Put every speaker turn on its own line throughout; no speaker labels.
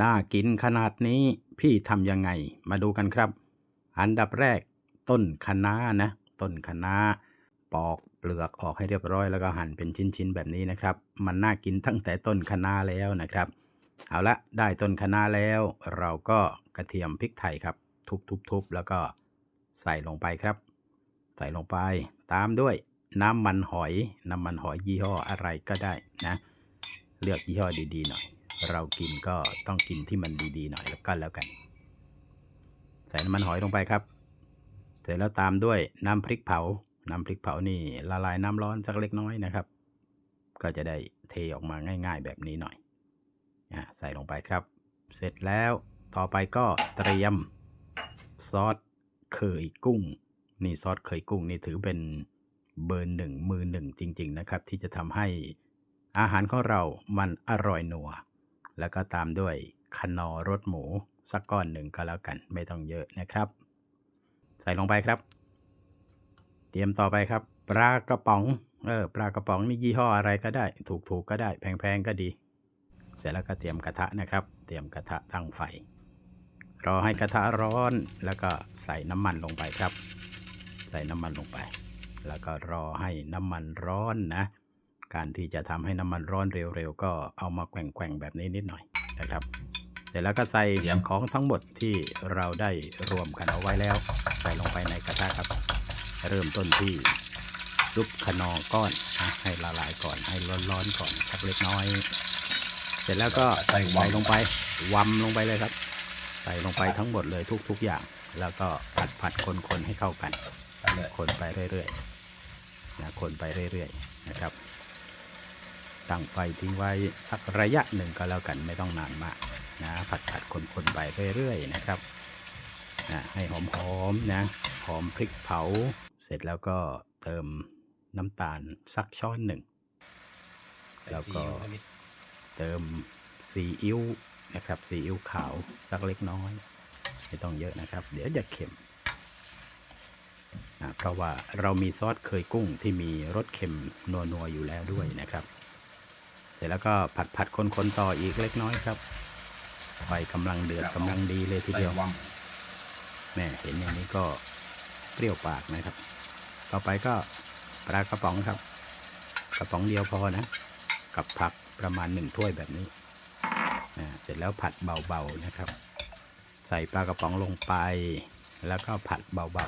น่ากินขนาดนี้พี่ทำยังไงมาดูกันครับ อันดับแรกต้นคะน้านะ ต้นคะน้า ปอกเปลือกออกให้เรียบร้อยแล้วก็หั่นเป็นชิ้นๆแบบนี้นะครับ มันน่ากินตั้งแต่ต้นคะน้าแล้วนะครับ เอาละได้ต้นคะน้าแล้ว เราก็กระเทียมพริกไทยครับ ทุบๆๆแล้วก็ใส่ลงไปครับ ใส่ลงไป ตามด้วยน้ำมันหอย น้ำมันหอยยี่ห้ออะไรก็ได้นะ เลือกยี่ห้อดีๆหน่อย เรากินก็ต้องกินที่มันดีๆหน่อยแล้วก็แล้วกัน ใส่น้ำมันหอยลงไปครับ เสร็จแล้วตามด้วยน้ำพริกเผา น้ำพริกเผานี่ละลายน้ำร้อนสักเล็กน้อยนะครับ ก็จะได้เทออกมาง่าย ๆ แบบนี้หน่อยอะใส่ลงไปครับ เสร็จแล้วต่อไปก็เตรียมซอสเคยกุ้ง นี่ซอสเคยกุ้งนี่ถือเป็นเบอร์หนึ่งมือหนึ่งจริง ๆ นะครับ ที่จะทำให้อาหารของเรามันอร่อยนัว แล้วก็ตามด้วยคนอรสหมูสักก้อนหนึ่งก็แล้วกัน ไม่ต้องเยอะนะครับ ใส่ลงไปครับ เตรียมต่อไปครับปลากระป๋องเออปลากระป๋องนี่ยี่ห้ออะไรก็ได้ ถูกๆก็ได้ แพงๆก็ดี เสร็จแล้วก็เตรียมกระทะนะครับ เตรียมกระทะตั้งไฟ รอให้กระทะร้อนแล้วก็ใส่น้ำมันลงไปครับ ใส่น้ำมันลงไป แล้วก็รอให้น้ำมันร้อนนะ การที่จะทำให้น้ำมันร้อนเร็วๆก็เอามาแกว่งๆแบบนี้นิดหน่อยนะครับเสร็จแล้วก็ใส่
เยี่ยม
ของทั้งหมดที่เราได้รวมกันเอาไว้แล้ว ใส่ลงไปในกระทะครับ เริ่มต้นที่ซุปคนอก้อนนะให้ละลายก่อนให้ร้อนๆก่อนสักเล็กน้อย เสร็จแล้วก็
ใส่วำ
ใส่ลงไปวำลงไปเลยครับ ใส่ลงไปทั้งหมดเลยทุก ๆอย่าง แล้วก็ผัดผัดคนคนๆให้เข้ากัน
ไปเลย
คนไปเรื่อยๆนะคนไปเรื่อยๆนะครับ ตั้งไฟทิ้งไว้สักระยะหนึ่งก็แล้วกันไม่ต้องนานมากนะผัดผัดคนคนๆไปเรื่อยๆนะครับนะให้หอมๆนะหอมพริกเผา เสร็จแล้วก็เติมน้ำตาลสักช้อนหนึ่ง แล้วก็เติมซีอิ๊วนะครับซีอิ๊วขาวสักเล็กน้อย ไม่ต้องเยอะนะครับ เดี๋ยวจะเค็มนะเพราะว่าเรามีซอสเคยกุ้งที่มีรสเค็มนัวๆอยู่แล้วด้วยนะครับ ร็จแล้วก็ผัดผัดคนคนๆต่ออีกเล็กน้อยครับไฟกำลังเดือดกำลังดีเลยที
ใส่
เดียว
วัง
แม่เห็นอย่างนี้ก็เปรี้ยวปากนะครับ ต่อไปก็ปลากระป๋องครับ กระป๋องเดียวพอนะ กับผักประมาณหนึ่งถ้วยแบบนี้อ่าเสร็จแล้วผัดเบาๆนะครับ ใส่ปลากระป๋องลงไป แล้วก็ผัดเบา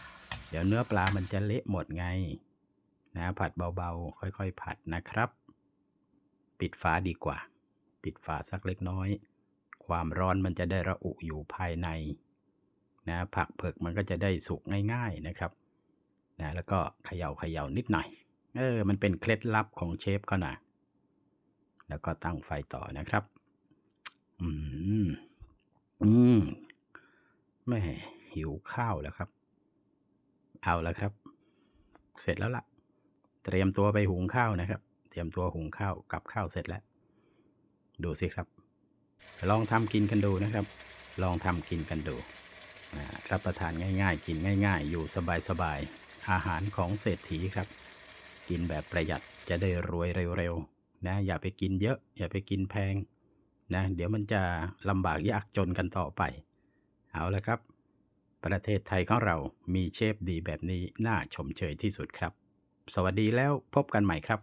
ๆ เดี๋ยวเนื้อปลามันจะเละหมดไง นะผัดเบาๆ ค่อยๆ ผัดนะครับ ปิดฝาดีกว่า ปิดฝาสักเล็กน้อย ความร้อนมันจะได้ระอุอยู่ภายในนะผักเผือกมันก็จะได้สุกง่าย ๆนะครับนะแล้วก็เขย่าเขย่านิดหน่อยเออมันเป็นเคล็ดลับของเชฟเขานะแล้วก็ตั้งไฟต่อนะครับ อืม อืมแม่หิวข้าวแล้วครับ เอาแล้วครับ เสร็จแล้วล่ะ เตรียมตัวไปหุงข้าวนะครับ รียมตัวหุงข้าวกับข้าวเสร็จแล้ว ดูสิครับ ลองทำกินกันดูนะครับ ลองทำกินกันดูรับประทานง่าย ๆ กินง่าย ๆ อยู่สบายๆอาหารของเศรษฐีครับ กินแบบประหยัดจะได้รวยเร็วๆนะอย่าไปกินเยอะ อย่าไปกินแพงนะเดี๋ยวมันจะลำบากยากจนกันต่อไป เอาละครับ ประเทศไทยของเรามีเชฟดีแบบนี้น่าชมเชยที่สุดครับ สวัสดีแล้วพบกันใหม่ครับ